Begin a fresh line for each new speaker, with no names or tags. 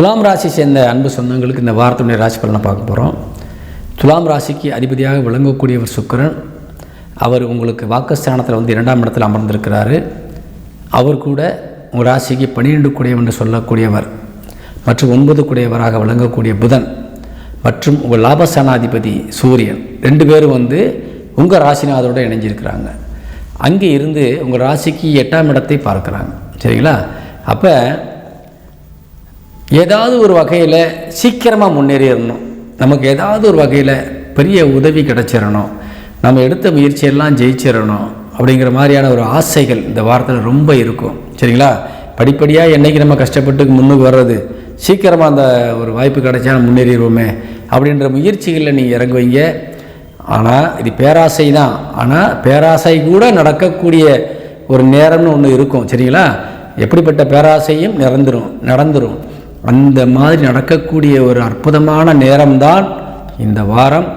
துலாம் ராசி சேர்ந்த அன்பு சொந்தங்களுக்கு இந்த வாரத்தினுடைய ராசி பலனை பார்க்க போகிறோம் துலாம் ராசிக்கு அதிபதியாக விளங்கக்கூடியவர் சுக்கிரன். அவர் உங்களுக்கு வாக்குஸ்தானத்தில் வந்து இரண்டாம் இடத்தில் அமர்ந்திருக்கிறாரு. அவர் கூட உங்கள் ராசிக்கு பன்னிரெண்டு கூடியவர் என்று சொல்லக்கூடியவர் மற்றும் ஒன்பது கூடியவராக விளங்கக்கூடிய புதன் மற்றும் உங்கள் லாபஸ்தானாதிபதி சூரியன். ரெண்டு பேரும் வந்து உங்கள் ராசிநாதரோடு இணைஞ்சிருக்கிறாங்க. அங்கே இருந்து உங்கள் ராசிக்கு எட்டாம் இடத்தை பார்க்குறாங்க. சரிங்களா? அப்போ ஏதாவது ஒரு வகையில் சீக்கிரமாக முன்னேறிடணும். நமக்கு ஏதாவது ஒரு வகையில் பெரிய உதவி கிடச்சிடணும். நம்ம எடுத்த முயற்சியெல்லாம் ஜெயிச்சிடணும் அப்படிங்கிற மாதிரியான ஒரு ஆசைகள் இந்த வாரத்தில் ரொம்ப இருக்கும். சரிங்களா? படிப்படியாக என்றைக்கு நம்ம கஷ்டப்பட்டு முன்னுக்கு வர்றது சீக்கிரமாக அந்த ஒரு வாய்ப்பு கிடைச்சா நம்ம முன்னேறிடுவோமே அப்படின்ற முயற்சிகளில் நீங்கள் இறங்குவீங்க. ஆனால் இது பேராசை தான் ஆனால் பேராசை கூட நடக்கக்கூடிய ஒரு நேரம்னு ஒன்று இருக்கும். சரிங்களா? எப்படிப்பட்ட பேராசையும் நிறந்துரும் நடந்துடும் அந்த மாதிரி நடக்கக்கூடிய ஒரு அற்புதமான நேரம்தான் இந்த வாரம்.